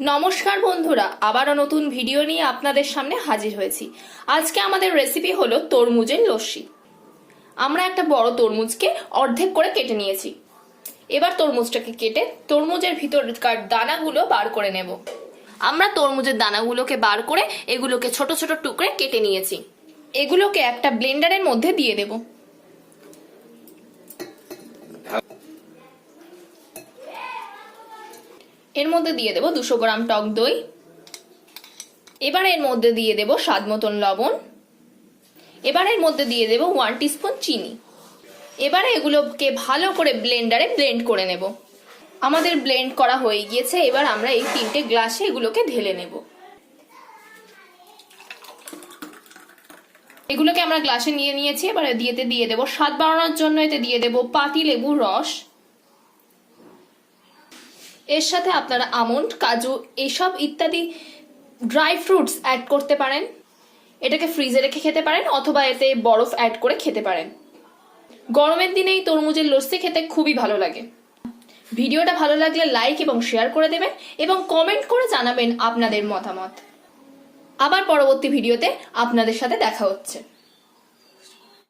নমস্কার বন্ধুরা, আবারও নতুন ভিডিও নিয়ে আপনাদের সামনে হাজির হয়েছি। আজকে আমাদের রেসিপি হলো তরমুজের লস্যি। আমরা একটা বড় তরমুজকে অর্ধেক করে কেটে নিয়েছি। এবার তরমুজটাকে কেটে তরমুজের ভিতরকার দানাগুলো বার করে নেব। আমরা তরমুজের দানাগুলোকে বার করে এগুলোকে ছোট ছোট টুকরে কেটে নিয়েছি। এগুলোকে একটা ব্লেন্ডারের মধ্যে দিয়ে দেব। এর মধ্যে দিয়ে দেব দুশো গ্রাম টক দই। এবার এর মধ্যে দিয়ে দেব স্বাদ মতন লবণ। এবার এর মধ্যে দিয়ে দেব ওয়ান টিস্পুন চিনি। এবারে এগুলোকে ভালো করে ব্লেন্ডারে ব্লেন্ড করে নেব। আমাদের ব্লেন্ড করা হয়ে গিয়েছে, এবার আমরা এই তিনটে গ্লাসে এগুলোকে ঢেলে নেব। এগুলোকে আমরা গ্লাসে নিয়ে নিয়েছি, এবার দিয়েতে দিয়ে দেব স্বাদ বাড়ানোর জন্য এতে দিয়ে দেব পাতি লেবুর রস। এর সাথে আপনারা আমন্ড, কাজু, এসব ইত্যাদি ড্রাই ফ্রুটস অ্যাড করতে পারেন। এটাকে ফ্রিজে রেখে খেতে পারেন অথবা এতে বরফ অ্যাড করে খেতে পারেন। গরমের দিনে এই তরমুজের লস্যি খেতে খুবই ভালো লাগে। ভিডিওটা ভালো লাগলে লাইক এবং শেয়ার করে দেবেন এবং কমেন্ট করে জানাবেন আপনাদের মতামত। আবার পরবর্তী ভিডিওতে আপনাদের সাথে দেখা হচ্ছে।